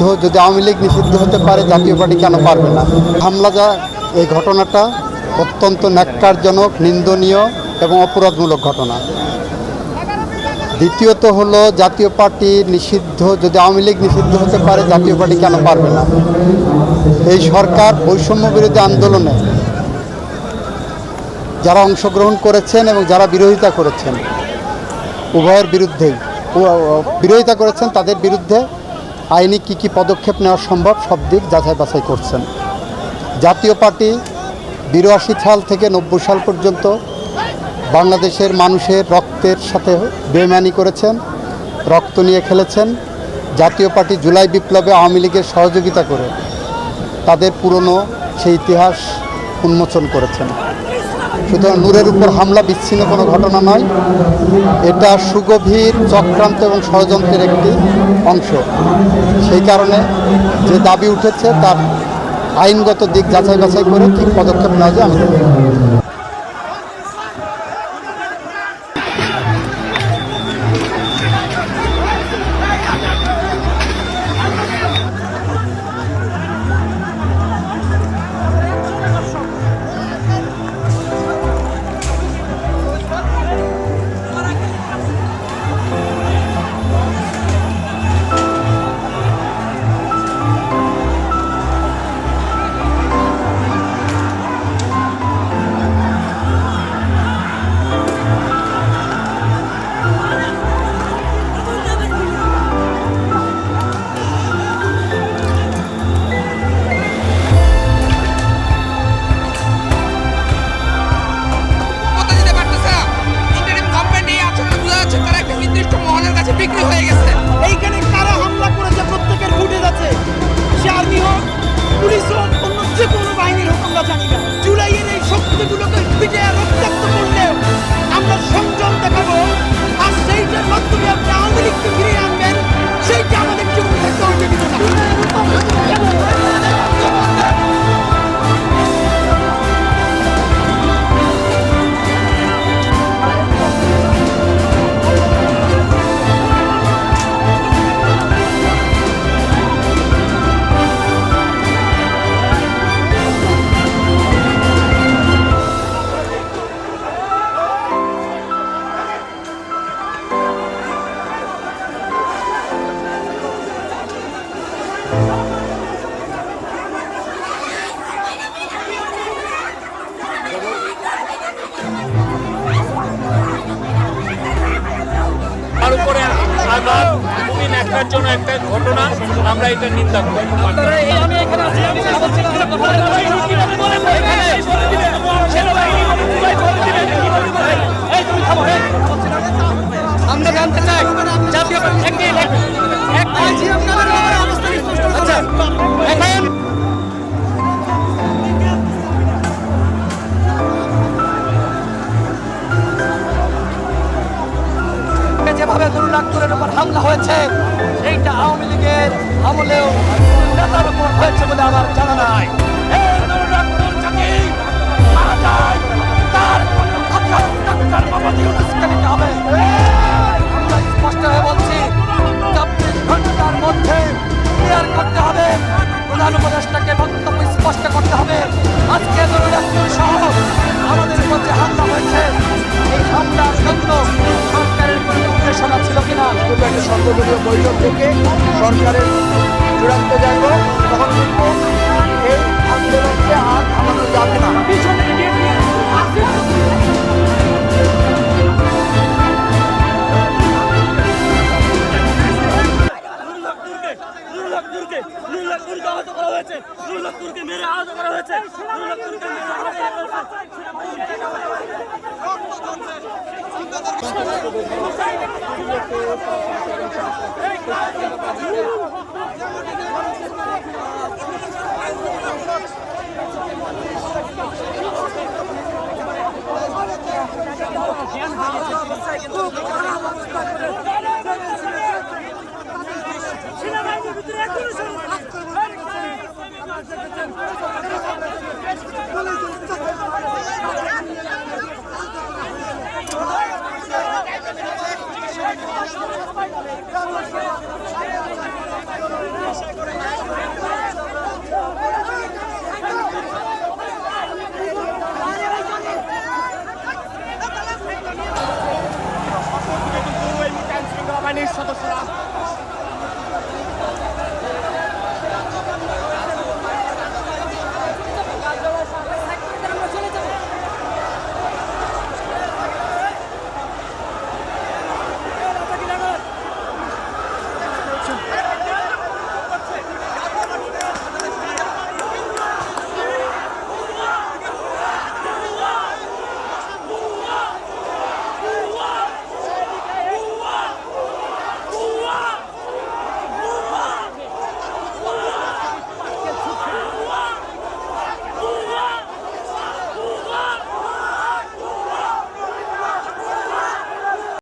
নিষিদ্ধ যদি আওয়ামী লীগ নিষিদ্ধ হতে পারে, জাতীয় পার্টি কেন পারবে না? হামলা যা, এই ঘটনাটা অত্যন্ত ন্যাক্কারজনক, নিন্দনীয় এবং অপরাধমূলক ঘটনা। দ্বিতীয়ত হলো, জাতীয় পার্টি নিষিদ্ধ, যদি আওয়ামী লীগ নিষিদ্ধ হতে পারে, জাতীয় পার্টি কেন পারবে না? এই সরকার বৈষম্য বিরোধী আন্দোলনে যারা অংশগ্রহণ করেছেন এবং যারা বিরোধিতা করেছেন, উভয়ের বিরুদ্ধেই বিরোধিতা করেছেন, তাদের বিরুদ্ধে আইনি কী কী পদক্ষেপ নেওয়া সম্ভব, সব দিক যাচাই বাছাই করছেন। জাতীয় পার্টি বিরাশি সাল থেকে নব্বই সাল পর্যন্ত বাংলাদেশের মানুষের রক্তের সাথে বেমানি করেছেন, রক্ত নিয়ে খেলেছেন। জাতীয় পার্টি জুলাই বিপ্লবে আওয়ামী লীগের সহযোগিতা করে তাদের পুরনো সেই ইতিহাস উন্মোচন করেছেন। সুতরাং নূরের উপর হামলা, বিচ্ছিন্ন কোনো ঘটনা নয়। এটা সুগভীর, চক্রান্ত এবং ষড়যন্ত্রের একটি অংশ। সেই কারণে যে দাবি উঠেছে, তার আইনগত দিক যাচাই বাছাই করে কী পদক্ষেপ নেওয়া যায়, আমি আঘাত খুবই ন্যাকার জন্য একটা ঘটনা আমরা এটা নিন্দা করি আচ্ছা এখন হয়েছে এইটা আওয়ামী লীগের আমলেও নেতার উপর হয়েছে বলে আমার জানা নাই। তার বৈঠক থেকে সরকারের চূড়ান্ত জানব Let's go. Thank you.